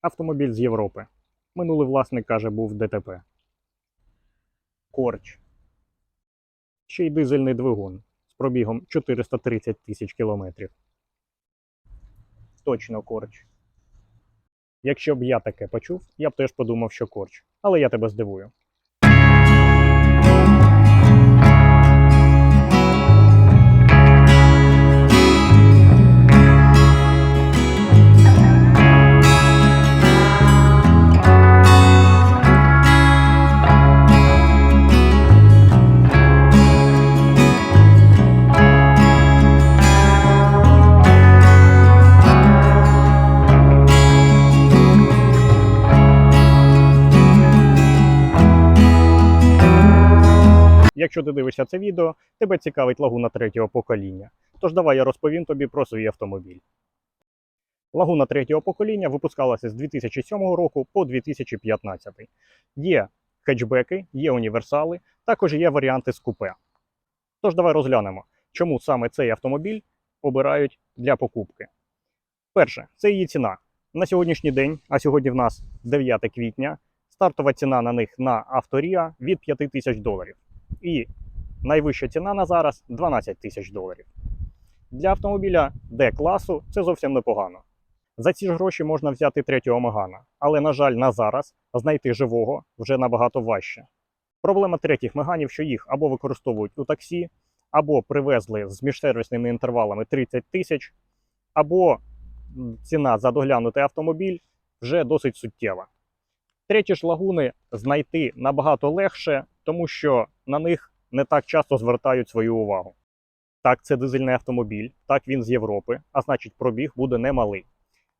Автомобіль з Європи. Минулий власник каже, був ДТП. Корч. Ще й дизельний двигун з пробігом 430 тисяч кілометрів. Точно корч. Якщо б я таке почув, я б теж подумав, що корч. Але я тебе здивую. Якщо ти дивишся це відео, тебе цікавить лагуна третього покоління. Тож давай я розповім тобі про свій автомобіль. Лагуна третього покоління випускалася з 2007 року по 2015. Є хетчбеки, є універсали, також є варіанти з купе. Тож давай розглянемо, чому саме цей автомобіль обирають для покупки. Перше, це її ціна. На сьогоднішній день, а сьогодні в нас 9 квітня, стартова ціна на них на авторія від 5 тисяч доларів. І найвища ціна на зараз 12 тисяч доларів. Для автомобіля D-класу це зовсім непогано. За ці ж гроші можна взяти третього Мегана, але, на жаль, на зараз знайти живого вже набагато важче. Проблема третіх меганів, що їх або використовують у таксі, або привезли з міжсервісними інтервалами 30 тисяч, або ціна за доглянутий автомобіль вже досить суттєва. Треті ж лагуни знайти набагато легше, тому що на них не так часто звертають свою увагу. Так, це дизельний автомобіль, так він з Європи, а значить пробіг буде немалий.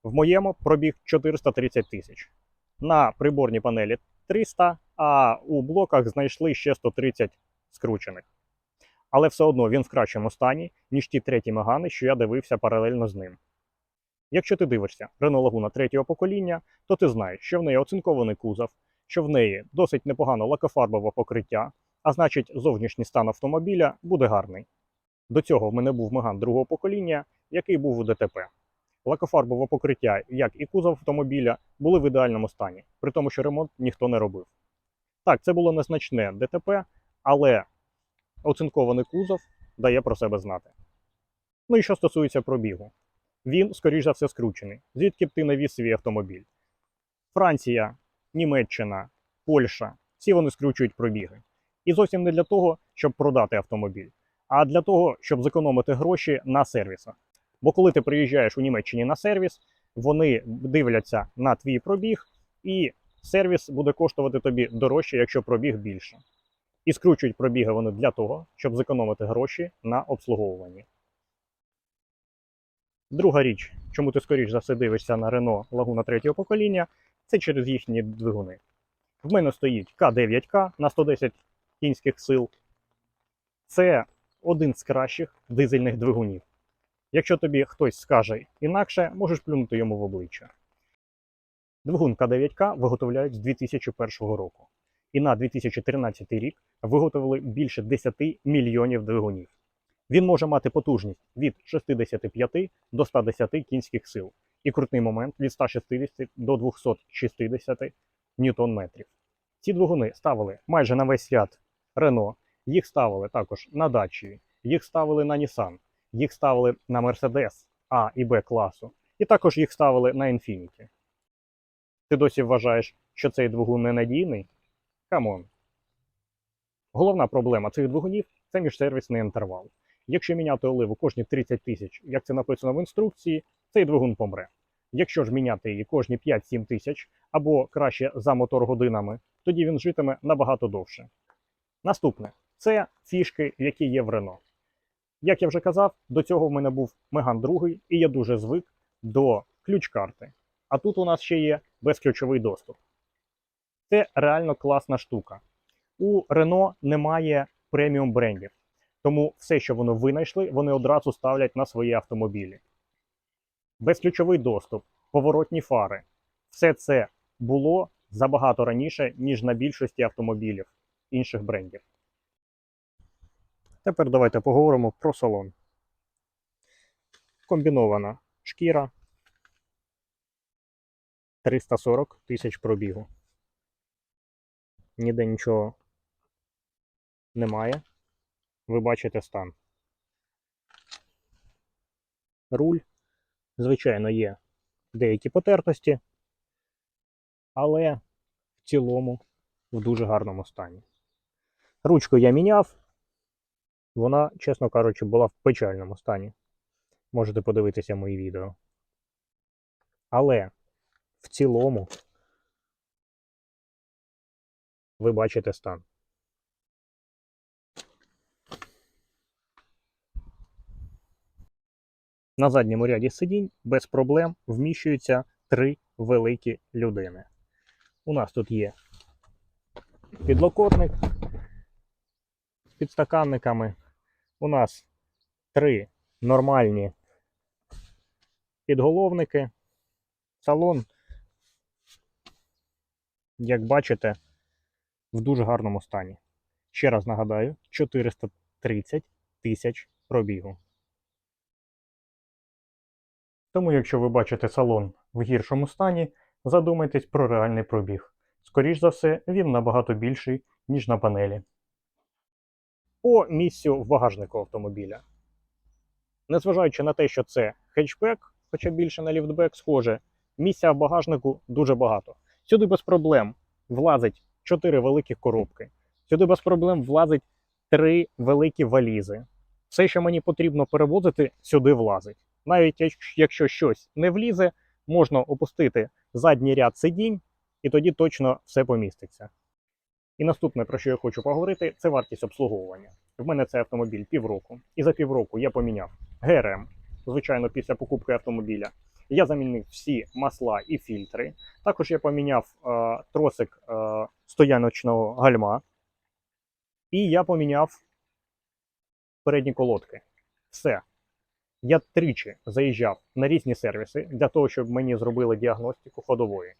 В моєму пробіг 430 тисяч. На приборній панелі 300, а у блоках знайшли ще 130 скручених. Але все одно він в кращому стані, ніж ті треті мегани, що я дивився паралельно з ним. Якщо ти дивишся Renault Laguna третього покоління, то ти знаєш, що в неї оцинкований кузов, що в неї досить непогано лакофарбове покриття, а значить, зовнішній стан автомобіля буде гарний. До цього в мене був Меган другого покоління, який був у ДТП. Лакофарбове покриття, як і кузов автомобіля, були в ідеальному стані, при тому, що ремонт ніхто не робив. Так, це було незначне ДТП, але оцинкований кузов дає про себе знати. Ну і що стосується пробігу, він, скоріш за все, скручений. Звідки б ти не віз свій автомобіль? Франція, Німеччина, Польща всі вони скручують пробіги. І зовсім не для того, щоб продати автомобіль, а для того, щоб зекономити гроші на сервісах. Бо коли ти приїжджаєш у Німеччині на сервіс, вони дивляться на твій пробіг, і сервіс буде коштувати тобі дорожче, якщо пробіг більше. І скручують пробіги вони для того, щоб зекономити гроші на обслуговуванні. Друга річ, чому ти скоріш за все дивишся на Renault Laguna третього покоління, це через їхні двигуни. В мене стоїть К9К на 110 кінських сил. Це один з кращих дизельних двигунів. Якщо тобі хтось скаже інакше, можеш плюнути йому в обличчя. Двигун К9К виготовляють з 2001 року. І на 2013 рік виготовили більше 10 мільйонів двигунів. Він може мати потужність від 65 до 110 кінських сил і крутний момент від 160 до 260 ньютон-метрів. Ці двигуни ставили майже на весь свят Renault, їх ставили також на Dacia, їх ставили на Nissan, їх ставили на Mercedes А і Б класу, і також їх ставили на Infiniti. Ти досі вважаєш, що цей двигун ненадійний? Камон. Головна проблема цих двигунів це міжсервісний інтервал. Якщо міняти оливу кожні 30 тисяч, як це написано в інструкції, цей двигун помре. Якщо ж міняти її кожні 5-7 тисяч або краще за мотор годинами, тоді він житиме набагато довше. Наступне це фішки, які є в Renault. Як я вже казав, до цього в мене був Меган 2, і я дуже звик до ключ-карти. А тут у нас ще є безключовий доступ. Це реально класна штука. У Renault немає преміум брендів. Тому все, що вони винайшли, вони одразу ставлять на свої автомобілі. Безключовий доступ, поворотні фари. Все це було забагато раніше, ніж на більшості автомобілів інших брендів. Тепер давайте поговоримо про салон. Комбінована шкіра. 340 тисяч пробігу. Ніде нічого немає. Ви бачите стан. Руль, звичайно, є деякі потертості, але в цілому в дуже гарному стані. Ручку я міняв. Вона, чесно кажучи, була в печальному стані. Можете подивитися мої відео. Але в цілому ви бачите стан. На задньому ряді сидінь без проблем вміщуються три великі людини. У нас тут є підлокотник з підстаканниками. У нас три нормальні підголовники. Салон, як бачите, в дуже гарному стані. Ще раз нагадаю, 430 тисяч пробігу. Тому, якщо ви бачите салон в гіршому стані, задумайтесь про реальний пробіг. Скоріш за все, він набагато більший, ніж на панелі. По місцю в автомобіля. Незважаючи на те, що це хетчбек, хоча більше на ліфтбек схоже, місця в багажнику дуже багато. Сюди без проблем влазить 4 великі коробки. Сюди без проблем влазить 3 великі валізи. Все, що мені потрібно перевозити, сюди влазить. Навіть якщо- щось не влізе, можна опустити задній ряд сидінь, і тоді точно все поміститься. І наступне, про що я хочу поговорити, це вартість обслуговування. В мене цей автомобіль півроку, і за півроку я поміняв ГРМ, звичайно, після покупки автомобіля. Я замінив всі масла і фільтри. Також я поміняв е, тросик е, стояночного гальма. І я поміняв передні колодки. Все. Я тричі заїжджав на різні сервіси для того, щоб мені зробили діагностику ходової.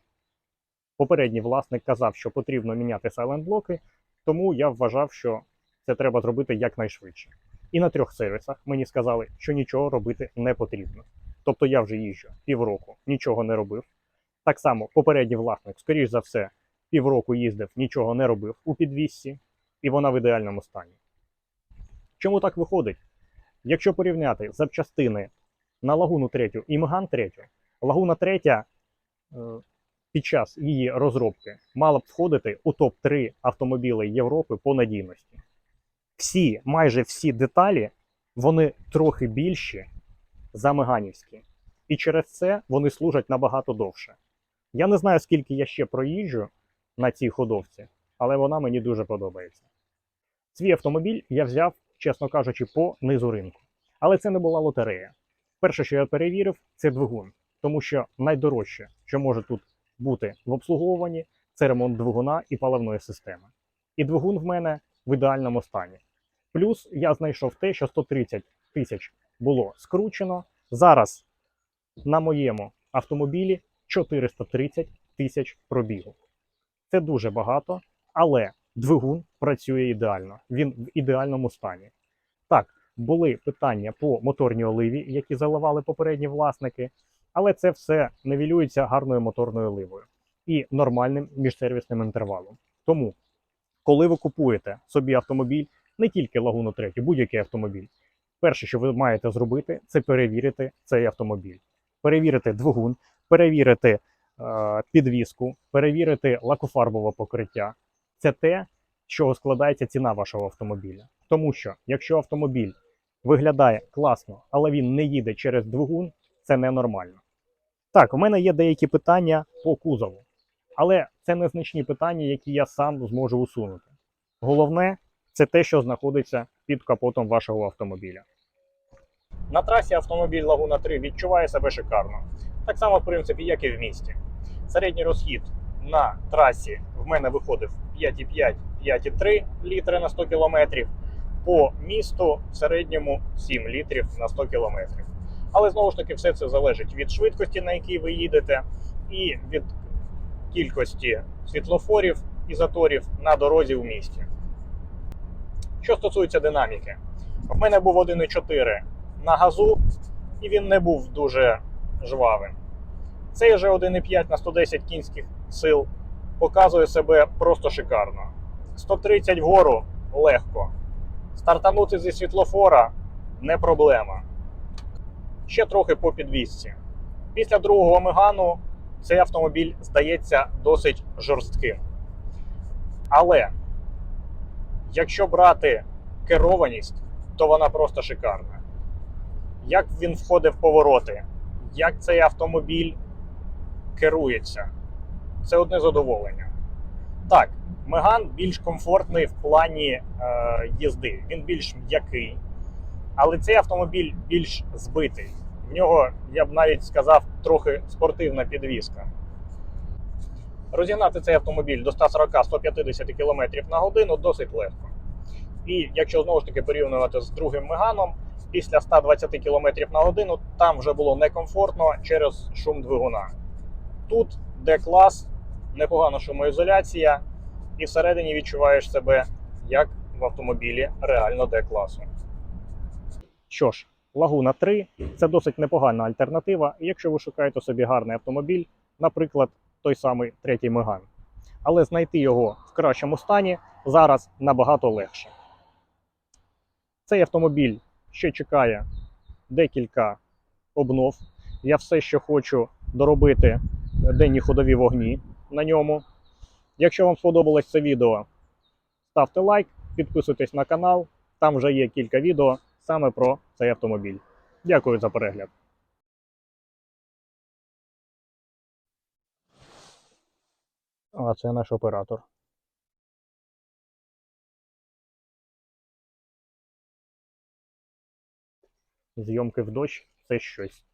Попередній власник казав, що потрібно міняти сайлент-блоки, тому я вважав, що це треба зробити якнайшвидше. І на трьох сервісах мені сказали, що нічого робити не потрібно. Тобто я вже їжджу півроку, нічого не робив. Так само попередній власник, скоріш за все, півроку їздив, нічого не робив у підвісці, і вона в ідеальному стані. Чому так виходить? Якщо порівняти запчастини на Лагуну 3 і Меган 3, Лагуна 3 е, під час її розробки мала б входити у топ-3 автомобілей Європи по надійності. Всі, майже всі деталі, вони трохи більші за меганівські. І через це вони служать набагато довше. Я не знаю, скільки я ще проїжджу на цій ходовці, але вона мені дуже подобається. Свій автомобіль я взяв, чесно кажучи, по низу ринку. Але це не була лотерея. Перше, що я перевірив, це двигун, тому що найдорожче, що може тут бути в обслуговуванні, це ремонт двигуна і паливної системи. І двигун в мене в ідеальному стані. Плюс я знайшов те, що 130 тисяч було скручено. Зараз на моєму автомобілі 430 тисяч пробігу. Це дуже багато, але двигун працює ідеально. Він в ідеальному стані. Так, були питання по моторній оливі, які заливали попередні власники, але це все невілюється гарною моторною оливою і нормальним міжсервісним інтервалом. Тому, коли ви купуєте собі автомобіль, не тільки Лагуну 3, будь-який автомобіль, перше, що ви маєте зробити, це перевірити цей автомобіль. Перевірити двигун, перевірити е, підвіску, перевірити лакофарбове покриття. Це те, з чого складається ціна вашого автомобіля. Тому що якщо автомобіль виглядає класно, але він не їде через двигун, це ненормально. Так, у мене є деякі питання по кузову, але це незначні питання, які я сам зможу усунути. Головне це те, що знаходиться під капотом вашого автомобіля. На трасі автомобіль Лагуна 3 відчуває себе шикарно. Так само, в принципі, як і в місті. Середній розхід на трасі в мене виходив 5,5-5,3 літри на 100 км. По місту в середньому 7 літрів на 100 км. Але знову ж таки, все це залежить від швидкості, на якій ви їдете, і від кількості світлофорів і заторів на дорозі в місті. Що стосується динаміки, в мене був 1,4 на газу, і він не був дуже жвавим. Цей же 1,5 на 110 кінських сил показує себе просто шикарно. 130 вгору легко. Стартанути зі світлофора не проблема. Ще трохи по підвісці. Після другого мегану цей автомобіль здається досить жорстким. Але якщо брати керованість, то вона просто шикарна. Як він входить в повороти, як цей автомобіль керується, це одне задоволення. Так, Меган більш комфортний в плані е, їзди, він більш м'який, але цей автомобіль більш збитий. В нього, я б навіть сказав, трохи спортивна підвізка. Розігнати цей автомобіль до 140-150 км на годину досить легко. І якщо знову ж таки порівнювати з другим меганом, після 120 км на годину там вже було некомфортно через шум двигуна. Тут D-клас, непогана шумоізоляція, і всередині відчуваєш себе як в автомобілі реально D-класу. Що ж, Лагуна 3 це досить непогана альтернатива, якщо ви шукаєте собі гарний автомобіль, наприклад, той самий третій Меган. Але знайти його в кращому стані зараз набагато легше. Цей автомобіль ще чекає декілька обнов. Я все ще хочу доробити денні ходові вогні на ньому. Якщо вам сподобалось це відео, ставте лайк, підписуйтесь на канал. Там вже є кілька відео саме про цей автомобіль. Дякую за перегляд. А це наш оператор. Зйомки в дощ це щось.